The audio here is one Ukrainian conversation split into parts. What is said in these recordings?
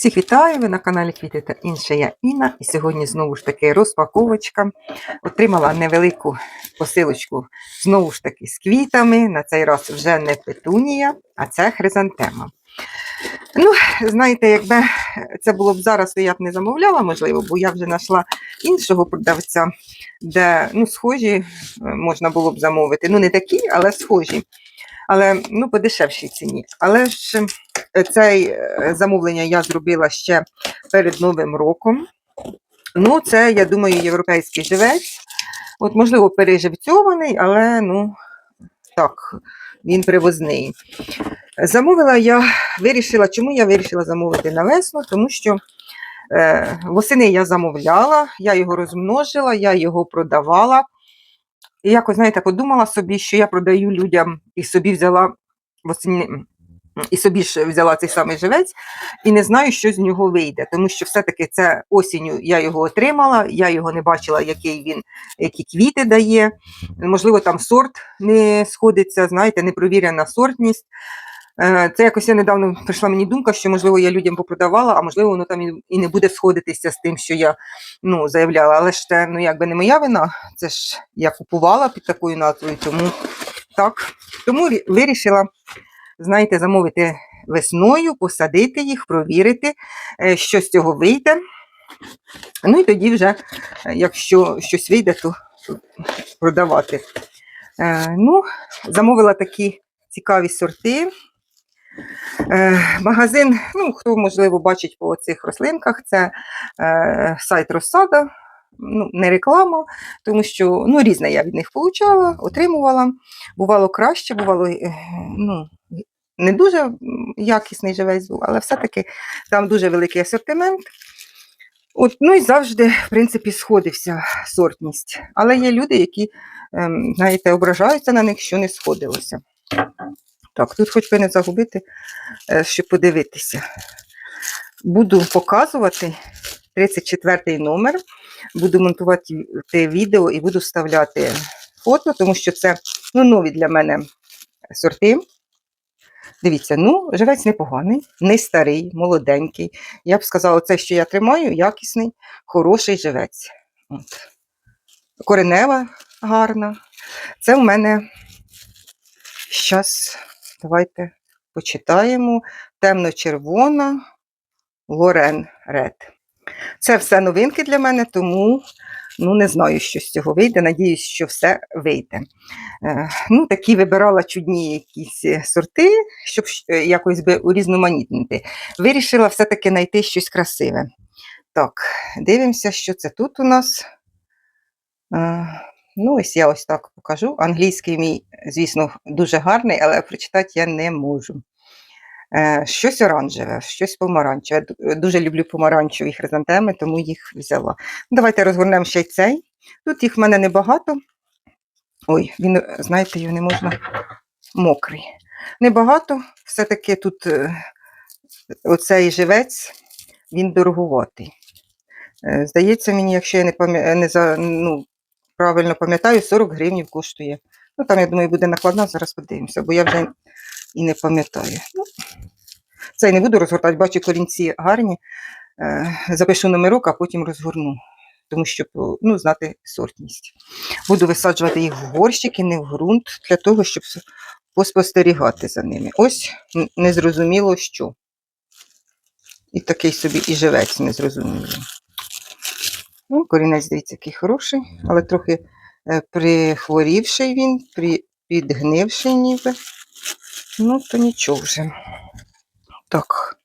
Всіх вітаю! Ви на каналі Квіти та інше я Інна. І сьогодні знову ж таки розпаковочка. Отримала невелику посилочку знову ж таки з квітами. На цей раз вже не петунія, а це хризантема. Ну, знаєте, якби це було б зараз, то я б не замовляла, можливо, бо я вже знайшла іншого продавця, де ну, схожі е, можна було б замовити. Ну, не такі, але схожі. Але ну, по дешевшій ціні. Але ж це е, замовлення я зробила ще перед Новим роком. Ну, це, я думаю, європейський живець. От, можливо, переживцьований, але ну, так, він привозний. Замовила я, вирішила, чому я вирішила замовити на весну, тому що е, восени я замовляла, я його розмножила, я його продавала. І якось, знаєте, подумала собі, що я продаю людям і собі взяла восени, і собі ж взяла цей самий живець, і не знаю, що з нього вийде. Тому що все-таки це осінню я його отримала, я його не бачила, який він, які квіти дає. Можливо, там сорт не сходиться, знаєте, непровірена сортність. Е, Це якось я недавно прийшла мені думка, що можливо я людям попродавала, а можливо, воно там і- не буде сходитися з тим, що я ну, заявляла. Але ж це ну, якби не моя вина. Це ж я купувала під такою назвою, тому так. Тому вирішила, знаєте, замовити весною, посадити їх, провірити, е, що з цього вийде. Ну і тоді вже, е, якщо щось вийде, то продавати. Е, Ну, замовила такі цікаві сорти. Магазин, ну, хто, можливо, бачить по цих рослинках, це сайт Розсада. Ну, не реклама, тому що ну, різне я від них получала, отримувала. Бувало краще, бувало ну, не дуже якісний живець був, але все-таки там дуже великий асортимент. От, ну і завжди, в принципі, сходився сортність. Але є люди, які, ем, знаєте, ображаються на них, що не сходилося. Так, тут хоч би не загубити, е, щоб подивитися. Буду показувати 34-й номер, буду монтувати відео і буду вставляти фото, тому що це ну, нові для мене сорти. Дивіться, ну, живець непоганий, не старий, молоденький. Я б сказала, це, що я тримаю, якісний, хороший живець. От. Коренева гарна. Це в мене Щас, давайте почитаємо. Темно-червона Лорен Ред. Це все новинки для мене, тому ну, не знаю, що з цього вийде. Надіюсь, що все вийде. Е, ну, такі вибирала чудні якісь е, сорти, щоб е, якось би урізноманітнити. Вирішила все-таки знайти щось красиве. Так, дивимося, що це тут у нас. Е, Ну, ось я ось так покажу. Англійський мій, звісно, дуже гарний, але прочитати я не можу. Е, щось оранжеве, щось помаранчеве. Ду- Дуже люблю помаранчеві хризантеми, тому їх взяла. Давайте розгорнемо ще й цей. Тут їх в мене небагато. Ой, він, знаєте, його не можна мокрий. Небагато, все-таки тут е, оцей живець, він дороговатий. Е, Здається мені, якщо я не, пам'я... не за... ну, правильно пам'ятаю, 40 гривнів коштує. Ну, там, я думаю, буде накладна, зараз подивимося, бо я вже і не пам'ятаю. Ну, цей не буду розгортати, бачу, корінці гарні. Е, запишу номерок, а потім розгорну, тому що ну, знати сортність. Буду висаджувати їх в горщики, не в ґрунт, для того, щоб поспостерігати за ними. Ось незрозуміло що. І такий собі і живець незрозумілий. Ну, корінець, дивіться, який хороший, але трохи е, прихворівший він, підгнивший ніби. Ну, то нічого вже. Так.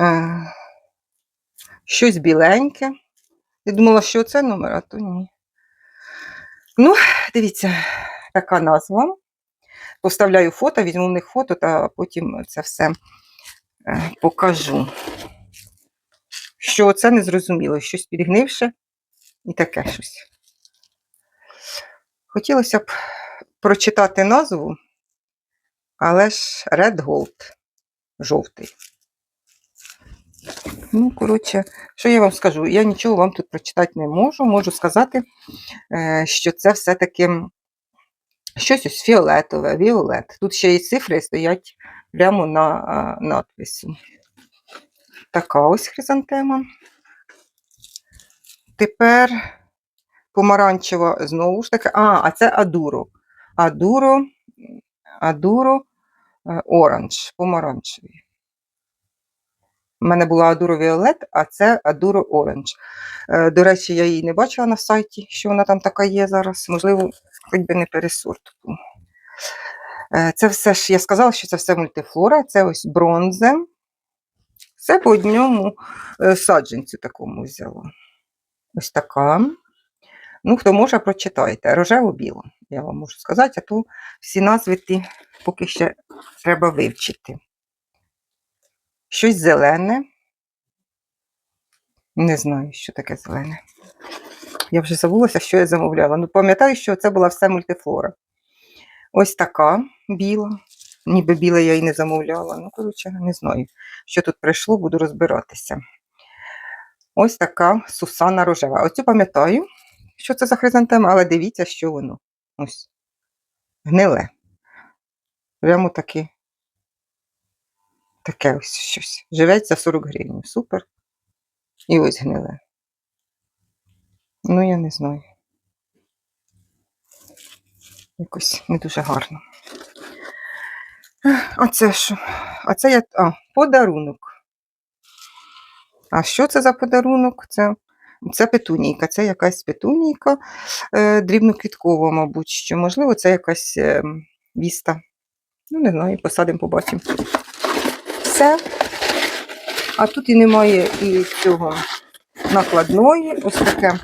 Е, щось біленьке. Я думала, що це номер, а то ні. Ну, дивіться, така назва. Поставляю фото, візьму в них фото, та потім це все е, покажу. Що це незрозуміло, щось підгнивше і таке щось. Хотілося б прочитати назву, але ж Red Gold жовтий. Ну, коротше, що я вам скажу? Я нічого вам тут прочитати не можу. Можу сказати, е, що це все-таки щось ось фіолетове, віолет. Тут ще і цифри стоять прямо на надписі. Така ось хризантема. Тепер помаранчева знову ж таки. А, а це адуро. Адуро, адуро е, оранж, помаранчевий. У мене була адуро Віолет, а це адуро оранж. Е, До речі, я її не бачила на сайті, що вона там така є зараз. Можливо, хоч би не пересорт. Е, Це все ж я сказала, що це все мультифлора. Це ось бронзе. Це по одному е, саджанцю такому взяла. Ось така. Ну, хто може, прочитайте. Рожево-біло, я вам можу сказати, а то всі назви ті поки ще треба вивчити. Щось зелене. Не знаю, що таке зелене. Я вже забулася, що я замовляла. Ну, пам'ятаю, що це була все мультифлора. Ось така біла. Ніби біла я і не замовляла. Ну, коротше, не знаю, що тут прийшло, буду розбиратися. Ось така Сусана рожева. Оцю пам'ятаю, що це за хризантема, але дивіться, що воно. Ось. Гниле. Прямо таке. Таке ось щось. Живеться 40 гривень. Супер. І ось гниле. Ну, я не знаю. Якось не дуже гарно. Ех, А це що? А це я. А, подарунок. А що це за подарунок? Це, це петунійка. Це якась петунійка е, дрібноквіткова, мабуть, що. Можливо, це якась е, віста. Ну, не знаю, посадимо, побачимо. Все. А тут і немає і цього накладної. Ось таке.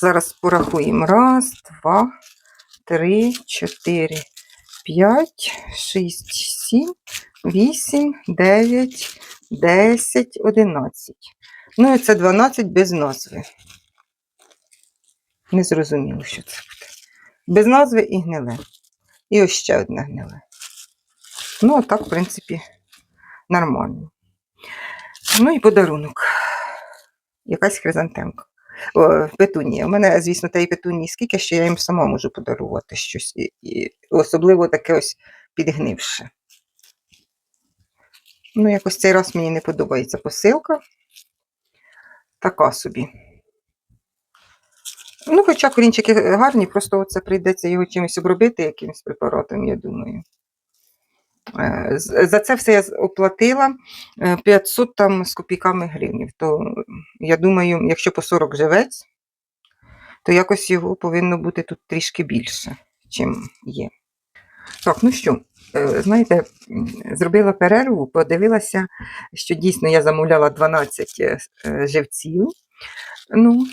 Зараз порахуємо. Раз, два, три, чотири, п'ять, шість, сім, вісім, дев'ять, десять, одинадцять. Ну і це 12 без назви. Не зрозуміло, що це буде. Без назви і гниле. І ось ще одне гниле. Ну, а так, в принципі, нормально. Ну і подарунок. Якась хризантемка. О, петунія. У мене, звісно, тієї петунії скільки, що я їм сама можу подарувати щось. І, і особливо таке ось підгнивше. Ну, якось цей раз мені не подобається посилка. Така собі. Ну, хоча корінчики гарні, просто це прийдеться його чимось обробити, якимось препаратом, я думаю. Е, За це все я оплатила е, 500 там з копійками гривнів. То я думаю, якщо по 40 живець, то якось його повинно бути тут трішки більше, чим є. Так, ну що, е, знаєте, зробила перерву, подивилася, що дійсно я замовляла 12 е, живців. Ну,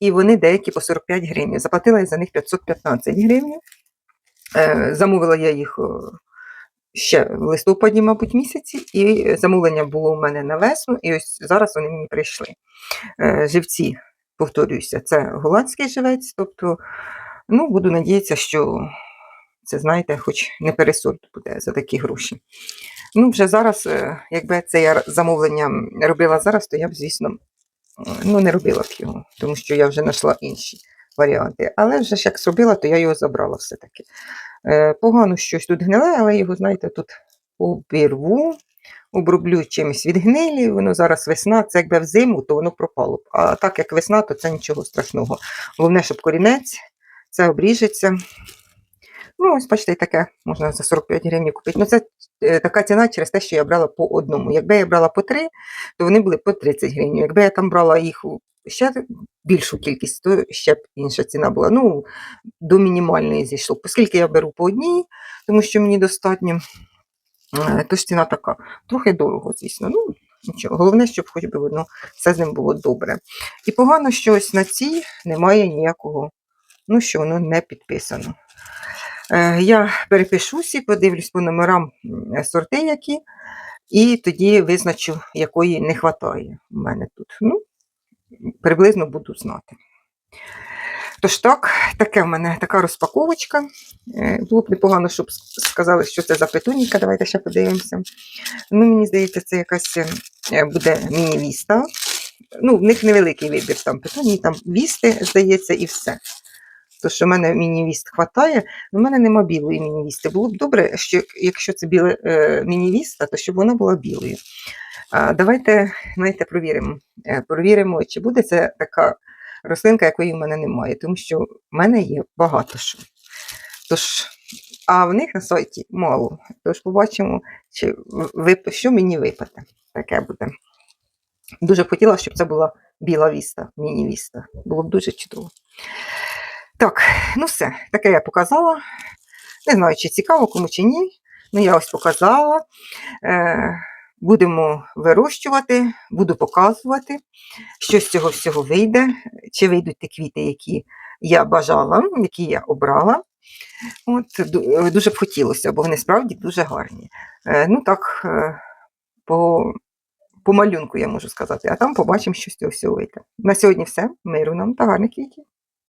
і вони деякі по 45 гривень. Заплатила я за них 515 гривень. Е, Замовила я їх ще в листопаді, мабуть, місяці, і замовлення було у мене на весну, і ось зараз вони мені прийшли. Живці, повторююся, це голландський живець, тобто, ну, буду надіятися, що це, знаєте, хоч не пересорт буде за такі гроші. Ну, вже зараз, е, якби це я замовлення робила зараз, то я б, звісно, ну, не робила б його, тому що я вже знайшла інші варіанти. Але вже ж як зробила, то я його забрала все-таки. Е, Погано щось тут гниле, але його, знаєте, тут обірву, оброблю чимось від гнилі. Воно зараз весна, це якби взиму, то воно пропало б. А так як весна, то це нічого страшного. Головне, щоб корінець, це обріжеться. Ну, ось бачите, таке можна за 45 гривень купити. Ну, це е, така ціна через те, що я брала по одному. Якби я брала по три, то вони були по 30 гривень. Якби я там брала їх ще більшу кількість, то ще б інша ціна була. Ну, до мінімальної зійшло. Оскільки я беру по одній, тому що мені достатньо, е, то ж ціна така. Трохи дорого, звісно. Ну, нічого. Головне, щоб хоч би воно все з ним було добре. І погано, що ось на цій немає ніякого, ну, що воно не підписано. Е, Я перепишусь і подивлюсь по номерам сорти, які, і тоді визначу, якої не вистачає у мене тут. Ну, приблизно буду знати. Тож так, таке в мене така розпаковочка. Е, Було б непогано, щоб сказали, що це за петуніка. Давайте ще подивимося. Ну, мені здається, це якась е, буде міні-віста. Ну, в них невеликий вибір там петуній, там вісти, здається, і все. То, що в мене мінівіст хватає, в мене нема білої мінівісти. Було б добре, що якщо це біле е, мінівіста, то щоб вона була білою. Давайте, знаєте, провіримо. Е, Провіримо, чи буде це така рослинка, якої в мене немає, тому що в мене є багато що. Тож, а в них на сайті мало. Тож побачимо, чи вип... що мені випаде. Таке буде. Дуже хотіла, щоб це була біла віста, міні-віста. Було б дуже чудово. Так, ну все, таке я показала. Не знаю, чи цікаво кому чи ні. Ну, я ось показала. Е, будемо вирощувати, буду показувати, що з цього всього вийде, чи вийдуть ті квіти, які я бажала, які я обрала. От, дуже б хотілося, бо вони справді дуже гарні. Е, ну так, е, по, по малюнку я можу сказати, а там побачимо, що з цього всього вийде. На сьогодні все. Миру нам та гарних квітів.